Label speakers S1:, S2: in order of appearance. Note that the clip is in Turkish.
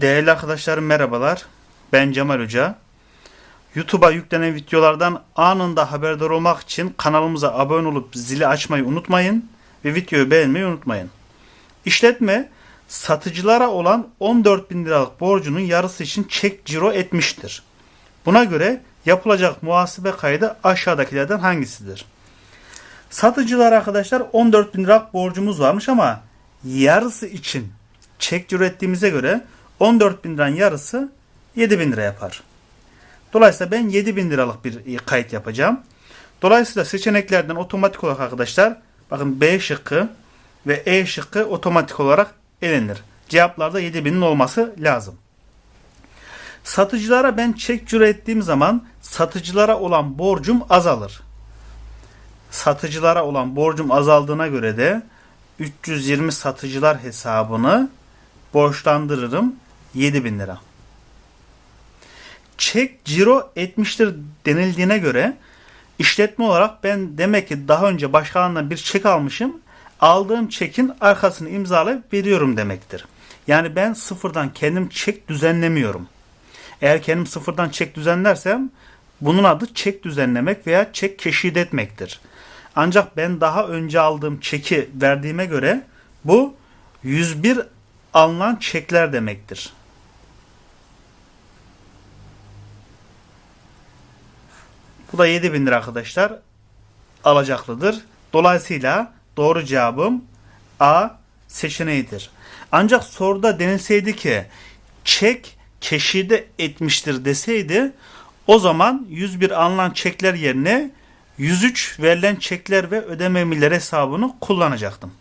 S1: Değerli arkadaşlarım merhabalar. Ben Cemal Hoca. YouTube'a yüklenen videolardan anında haberdar olmak için kanalımıza abone olup zili açmayı unutmayın ve videoyu beğenmeyi unutmayın. İşletme satıcılara olan 14 bin liralık borcunun yarısı için çek ciro etmiştir. Buna göre yapılacak muhasebe kaydı aşağıdakilerden hangisidir? Satıcılar arkadaşlar 14 bin liralık borcumuz varmış ama yarısı için çek ciro ettiğimize göre 14 bin liranın yarısı 7 bin lira yapar. Dolayısıyla ben 7 bin liralık bir kayıt yapacağım. Dolayısıyla seçeneklerden otomatik olarak arkadaşlar bakın B şıkkı ve E şıkkı otomatik olarak elenir. Cevaplarda 7 binin olması lazım. Satıcılara ben çek ciro ettiğim zaman satıcılara olan borcum azalır. Satıcılara olan borcum azaldığına göre de 320 satıcılar hesabını borçlandırırım 7000 lira. Çek ciro etmiştir denildiğine göre işletme olarak ben demek ki daha önce başkalarından bir çek almışım. Aldığım çekin arkasını imzalayıp veriyorum demektir. Yani ben sıfırdan kendim çek düzenlemiyorum. Eğer kendim sıfırdan çek düzenlersem bunun adı çek düzenlemek veya çek keşid etmektir. Ancak ben daha önce aldığım çeki verdiğime göre bu 101 alınan çekler demektir. Bu da 7000 lira arkadaşlar alacaklıdır. Dolayısıyla doğru cevabım A seçeneğidir. Ancak soruda denilseydi ki çek keşide etmiştir deseydi o zaman 101 alınan çekler yerine 103 verilen çekler ve ödeme emirleri hesabını kullanacaktım.